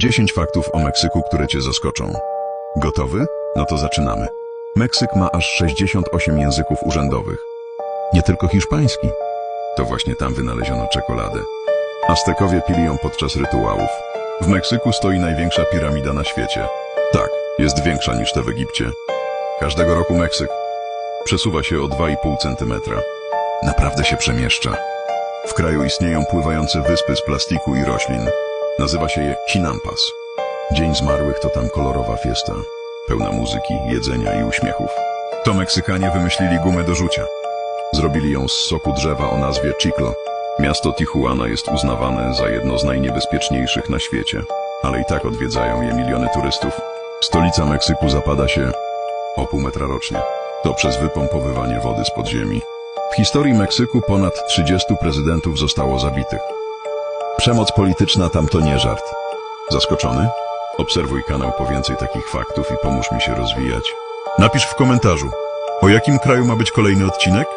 10 faktów o Meksyku, które Cię zaskoczą. Gotowy? No to zaczynamy. Meksyk ma aż 68 języków urzędowych. Nie tylko hiszpański. To właśnie tam wynaleziono czekoladę. Aztekowie pili ją podczas rytuałów. W Meksyku stoi największa piramida na świecie. Tak, jest większa niż te w Egipcie. Każdego roku Meksyk przesuwa się o 2,5 centymetra. Naprawdę się przemieszcza. W kraju istnieją pływające wyspy z plastiku i roślin. Nazywa się je Chinampas. Dzień Zmarłych to tam kolorowa fiesta. Pełna muzyki, jedzenia i uśmiechów. To Meksykanie wymyślili gumę do rzucia. Zrobili ją z soku drzewa o nazwie Chiclo. Miasto Tijuana jest uznawane za jedno z najniebezpieczniejszych na świecie, ale i tak odwiedzają je miliony turystów. Stolica Meksyku zapada się o pół metra rocznie. To przez wypompowywanie wody z podziemi. W historii Meksyku ponad 30 prezydentów zostało zabitych. Przemoc polityczna tam to nie żart. Zaskoczony? Obserwuj kanał po więcej takich faktów i pomóż mi się rozwijać. Napisz w komentarzu, o jakim kraju ma być kolejny odcinek?